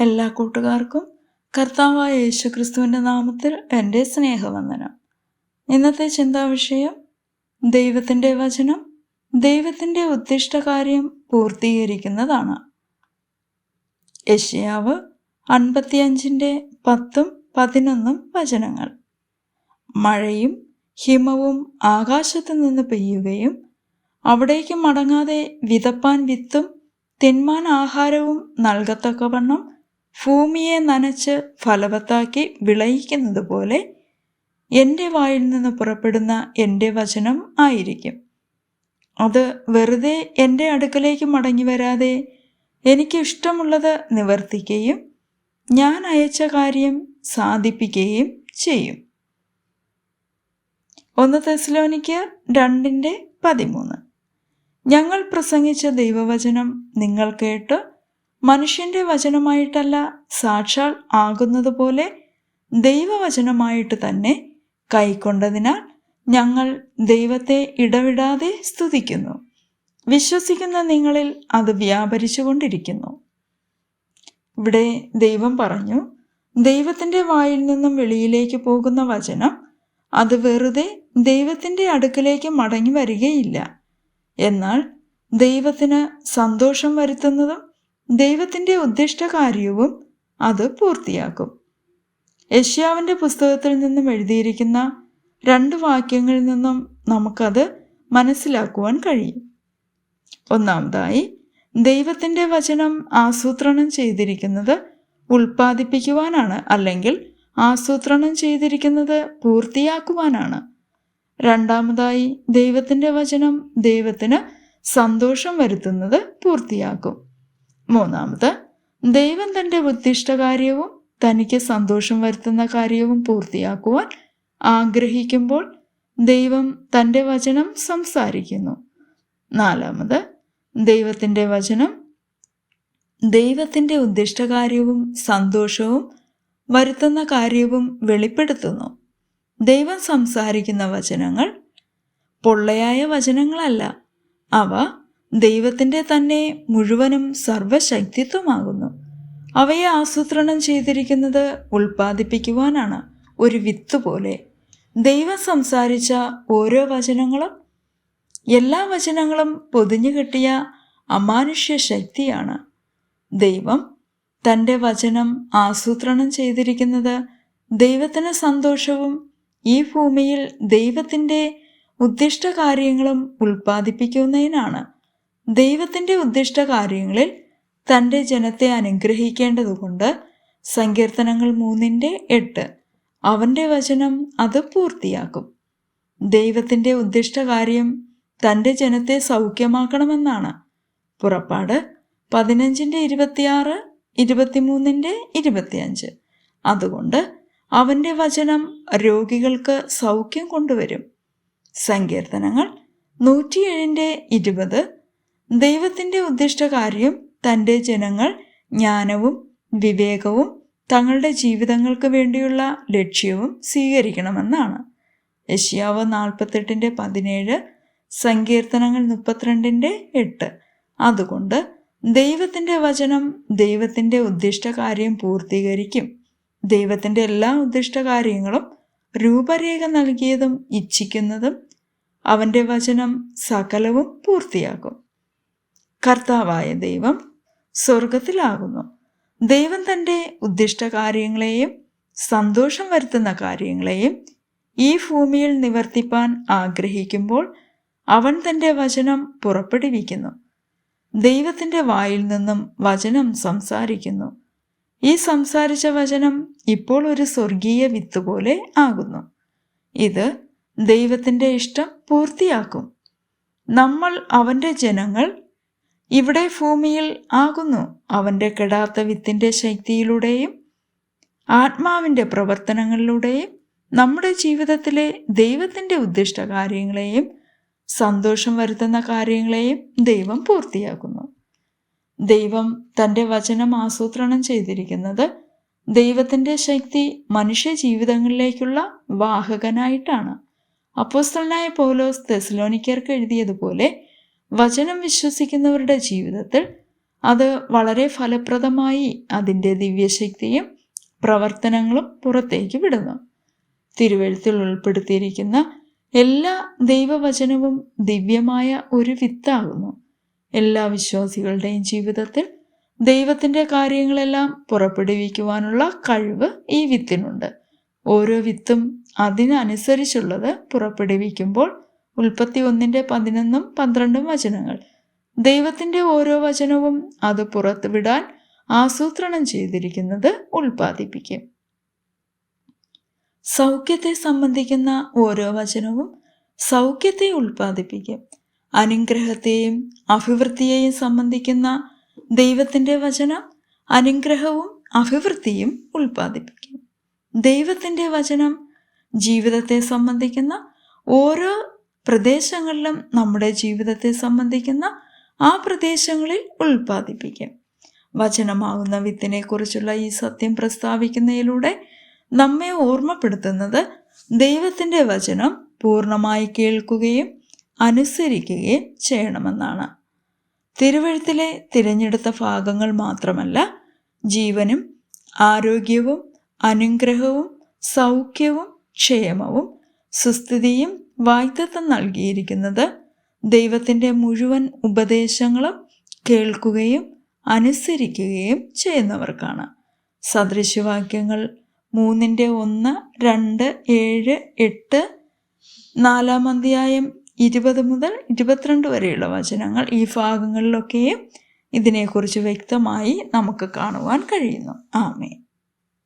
എല്ലാ കൂട്ടുകാർക്കും കർത്താവായ യേശുക്രിസ്തുവിന്റെ നാമത്തിൽ എന്റെ സ്നേഹവന്ദനം. ഇന്നത്തെ ചിന്താവിഷയം ദൈവത്തിന്റെ വചനം ദൈവത്തിന്റെ ഉദ്ദിഷ്ട കാര്യം പൂർത്തീകരിക്കുന്നതാണ്. യഷ്യാവ് അൻപത്തിയഞ്ചിന്റെ പത്തും പതിനൊന്നും വചനങ്ങൾ. മഴയും ഹിമവും ആകാശത്തു നിന്ന് പെയ്യുകയും അവിടേക്ക് മടങ്ങാതെ വിതപ്പാൻ വിത്തും തിന്മാൻ ആഹാരവും നൽകത്തക്കവണ്ണം ഭൂമിയെ നനച്ച് ഫലവത്താക്കി വിളയിക്കുന്നത് പോലെ എന്റെ വായിൽ നിന്ന് പുറപ്പെടുന്ന എന്റെ വചനം ആയിരിക്കും. അത് വെറുതെ എന്റെ അടുക്കലേക്ക് മടങ്ങി വരാതെ എനിക്ക് ഇഷ്ടമുള്ളത് നിവർത്തിക്കുകയും ഞാൻ അയച്ച കാര്യം സാധിപ്പിക്കുകയും ചെയ്യും. ഒന്ന് തെസ്ലോനിക്ക് രണ്ടിന്റെ പതിമൂന്ന്. ഞങ്ങൾ പ്രസംഗിച്ച ദൈവവചനം നിങ്ങൾ കേട്ട് മനുഷ്യന്റെ വചനമായിട്ടല്ല സാക്ഷാൽ ആകുന്നത് പോലെ ദൈവവചനമായിട്ട് തന്നെ കൈക്കൊണ്ടതിനാൽ ഞങ്ങൾ ദൈവത്തെ ഇടവിടാതെ സ്തുതിക്കുന്നു. വിശ്വസിക്കുന്ന നിങ്ങളിൽ അത് വ്യാപരിച്ചുകൊണ്ടിരിക്കുന്നു. ഇവിടെ ദൈവം പറഞ്ഞു ദൈവത്തിന്റെ വായിൽ നിന്നും വെളിയിലേക്ക് പോകുന്ന വചനം അത് വെറുതെ ദൈവത്തിന്റെ അടുക്കലേക്ക് മടങ്ങി വരികയില്ല. എന്നാൽ ദൈവത്തിന് സന്തോഷം വരുത്തുന്നതും ദൈവത്തിന്റെ ഉദ്ദിഷ്ട കാര്യവും അത് പൂർത്തിയാക്കും. യഷ്യാവിന്റെ പുസ്തകത്തിൽ നിന്നും എഴുതിയിരിക്കുന്ന രണ്ട് വാക്യങ്ങളിൽ നിന്നും നമുക്കത് മനസ്സിലാക്കുവാൻ കഴിയും. ഒന്നാമതായി ദൈവത്തിന്റെ വചനം ആസൂത്രണം ചെയ്തിരിക്കുന്നത് ഉൽപ്പാദിപ്പിക്കുവാനാണ് അല്ലെങ്കിൽ ആസൂത്രണം ചെയ്തിരിക്കുന്നത് പൂർത്തിയാക്കുവാനാണ്. രണ്ടാമതായി ദൈവത്തിന്റെ വചനം ദൈവത്തിന് സന്തോഷം വരുത്തുന്നത് പൂർത്തിയാക്കും. മൂന്നാമത് ദൈവം തന്റെ ഉദ്ദിഷ്ട കാര്യവും തനിക്ക് സന്തോഷം വരുത്തുന്ന കാര്യവും പൂർത്തിയാക്കുവാൻ ആഗ്രഹിക്കുമ്പോൾ ദൈവം തന്റെ വചനം സംസാരിക്കുന്നു. നാലാമത് ദൈവത്തിന്റെ വചനം ദൈവത്തിന്റെ ഉദ്ദിഷ്ട കാര്യവും സന്തോഷവും വരുത്തുന്ന കാര്യവും വെളിപ്പെടുത്തുന്നു. ദൈവം സംസാരിക്കുന്ന വചനങ്ങൾ പൊള്ളയായ വചനങ്ങളല്ല. അവ ദൈവത്തിന്റെ തന്നെ മുഴുവനും സർവശക്തിത്വമാകുന്നു. അവയെ ആസൂത്രണം ചെയ്തിരിക്കുന്നത് ഉൽപ്പാദിപ്പിക്കുവാനാണ് ഒരു വിത്ത് പോലെ. ദൈവം സംസാരിച്ച ഓരോ വചനങ്ങളും എല്ലാ വചനങ്ങളും പൊതിഞ്ഞു കിട്ടിയ അമാനുഷ്യ ശക്തിയാണ്. ദൈവം തന്റെ വചനം ആസൂത്രണം ചെയ്തിരിക്കുന്നത് ദൈവത്തിന് സന്തോഷവും ഈ ഭൂമിയിൽ ദൈവത്തിന്റെ ഉദ്ദിഷ്ട കാര്യങ്ങളും ഉൽപ്പാദിപ്പിക്കുന്നതിനാണ്. ദൈവത്തിന്റെ ഉദ്ദിഷ്ട കാര്യങ്ങളിൽ തന്റെ ജനത്തെ അനുഗ്രഹിക്കേണ്ടതുകൊണ്ട് സങ്കീർത്തനങ്ങൾ മൂന്നിന്റെ എട്ട്. അവന്റെ വചനം അത് പൂർത്തിയാക്കും. ദൈവത്തിന്റെ ഉദ്ദിഷ്ട കാര്യം തന്റെ ജനത്തെ സൗഖ്യമാക്കണമെന്നാണ്. പുറപ്പാട് പതിനഞ്ചിന്റെ ഇരുപത്തിയാറ് ഇരുപത്തിമൂന്നിന്റെ ഇരുപത്തിയഞ്ച്. അതുകൊണ്ട് അവന്റെ രോഗികൾക്ക് സൗഖ്യം കൊണ്ടുവരും. സങ്കീർത്തനങ്ങൾ നൂറ്റിയേഴിന്റെ ഇരുപത് ദൈവത്തിന്റെ ഉദ്ദിഷ്ട കാര്യം തന്റെ ജനങ്ങൾ ജ്ഞാനവും വിവേകവും തങ്ങളുടെ ജീവിതങ്ങൾക്ക് വേണ്ടിയുള്ള ലക്ഷ്യവും സ്വീകരിക്കണമെന്നാണ്. യശ്യാവ് നാൽപ്പത്തെട്ടിന്റെ പതിനേഴ് സങ്കീർത്തനങ്ങൾ മുപ്പത്തിരണ്ടിന്റെ എട്ട്. അതുകൊണ്ട് ദൈവത്തിന്റെ വചനം ദൈവത്തിന്റെ ഉദ്ദിഷ്ട കാര്യം പൂർത്തീകരിക്കും. ദൈവത്തിന്റെ എല്ലാ ഉദ്ദിഷ്ട കാര്യങ്ങളും രൂപരേഖ നൽകിയതും ഇച്ഛിക്കുന്നതും അവന്റെ വചനം സകലവും പൂർത്തിയാക്കും. കർത്താവായ ദൈവം സ്വർഗത്തിലാകുന്നു ദൈവം തന്റെ ഉദ്ദിഷ്ട കാര്യങ്ങളെയും സന്തോഷം വരുത്തുന്ന കാര്യങ്ങളെയും ഈ ഭൂമിയിൽ നിവർത്തിപ്പാൻ ആഗ്രഹിക്കുമ്പോൾ അവൻ തന്റെ വചനം പുറപ്പെടുവിക്കുന്നു. ദൈവത്തിന്റെ വായിൽ നിന്നും വചനം സംസാരിക്കുന്നു. ഈ സംസാരിച്ച വചനം ഇപ്പോൾ ഒരു സ്വർഗീയ വിത്ത് പോലെ ആകുന്നു. ഇത് ദൈവത്തിന്റെ ഇഷ്ടം പൂർത്തിയാക്കും. നമ്മൾ അവന്റെ ജനങ്ങൾ ഇവിടെ ഭൂമിയിൽ ആകുന്നു. അവന്റെ കെടാത്ത വിത്തിന്റെ ശക്തിയിലൂടെയും ആത്മാവിന്റെ പ്രവർത്തനങ്ങളിലൂടെയും നമ്മുടെ ജീവിതത്തിലെ ദൈവത്തിന്റെ ഉദ്ദിഷ്ട കാര്യങ്ങളെയും സന്തോഷം വരുത്തുന്ന കാര്യങ്ങളെയും ദൈവം പൂർത്തിയാക്കുന്നു. ദൈവം തന്റെ വചനം ആസൂത്രണം ചെയ്തിരിക്കുന്നത് ദൈവത്തിന്റെ ശക്തി മനുഷ്യ ജീവിതങ്ങളിലേക്കുള്ള വാഹകനായിട്ടാണ്. അപ്പോസ്തലനായ പൗലോസ് തെസ്ലോനിക്കർക്ക് എഴുതിയതുപോലെ വചനം വിശ്വസിക്കുന്നവരുടെ ജീവിതത്തിൽ അത് വളരെ ഫലപ്രദമായി അതിന്റെ ദിവ്യശക്തിയും പ്രവർത്തനങ്ങളും പുറത്തേക്ക് വിടുന്നു. തിരുവഴുത്തിൽ ഉൾപ്പെടുത്തിയിരിക്കുന്ന എല്ലാ ദൈവവചനവും ദിവ്യമായ ഒരു വിത്താകുന്നു. എല്ലാ വിശ്വാസികളുടെയും ജീവിതത്തിൽ ദൈവത്തിന്റെ കാര്യങ്ങളെല്ലാം പുറപ്പെടുവിക്കുവാനുള്ള കഴിവ് ഈ വിത്തിനുണ്ട്. ഓരോ വിത്തും അതിനനുസരിച്ചുള്ളത് പുറപ്പെടുവിക്കുമ്പോൾ ഉൽപ്പത്തി ഒന്നിന്റെ പതിനൊന്നും പന്ത്രണ്ടും വചനങ്ങൾ. ദൈവത്തിന്റെ ഓരോ വചനവും അത് പുറത്തുവിടാൻ ആസൂത്രണം ചെയ്തിരിക്കുന്നത് ഉൽപ്പാദിപ്പിക്കും. സൗഖ്യത്തെ സംബന്ധിക്കുന്ന ഓരോ വചനവും സൗഖ്യത്തെ ഉൽപ്പാദിപ്പിക്കും. അനുഗ്രഹത്തെയും അഭിവൃദ്ധിയെയും സംബന്ധിക്കുന്ന ദൈവത്തിന്റെ വചനം അനുഗ്രഹവും അഭിവൃദ്ധിയും ഉൽപ്പാദിപ്പിക്കും. ദൈവത്തിന്റെ വചനം ജീവിതത്തെ സംബന്ധിക്കുന്ന ഓരോ പ്രദേശങ്ങളിലും നമ്മുടെ ജീവിതത്തെ സംബന്ധിക്കുന്ന ആ പ്രദേശങ്ങളിൽ ഉൽപ്പാദിപ്പിക്കും. വചനമാകുന്ന വിത്തിനെക്കുറിച്ചുള്ള ഈ സത്യം പ്രസ്താവിക്കുന്നതിലൂടെ നമ്മെ ഓർമ്മപ്പെടുത്തുന്നത് ദൈവത്തിന്റെ വചനം പൂർണമായി കേൾക്കുകയും അനുസരിക്കുകയും ചെയ്യണമെന്നാണ്. തിരുവഴുത്തിലെ തിരഞ്ഞെടുത്ത ഭാഗങ്ങൾ മാത്രമല്ല ജീവനും ആരോഗ്യവും അനുഗ്രഹവും സൗഖ്യവും ക്ഷേമവും സുസ്ഥിതിയും വായ്തത്വം നൽകിയിരിക്കുന്നത് ദൈവത്തിന്റെ മുഴുവൻ ഉപദേശങ്ങളും കേൾക്കുകയും അനുസരിക്കുകയും ചെയ്യുന്നവർക്കാണ്. സദൃശവാക്യങ്ങൾ മൂന്നിന്റെ ഒന്ന് രണ്ട് ഏഴ് എട്ട് നാലാം അധ്യായം ഇരുപത് മുതൽ ഇരുപത്തിരണ്ട് വരെയുള്ള വചനങ്ങൾ ഈ ഭാഗങ്ങളിലൊക്കെയും ഇതിനെക്കുറിച്ച് വ്യക്തമായി നമുക്ക് കാണുവാൻ കഴിയുന്നു. ആമേ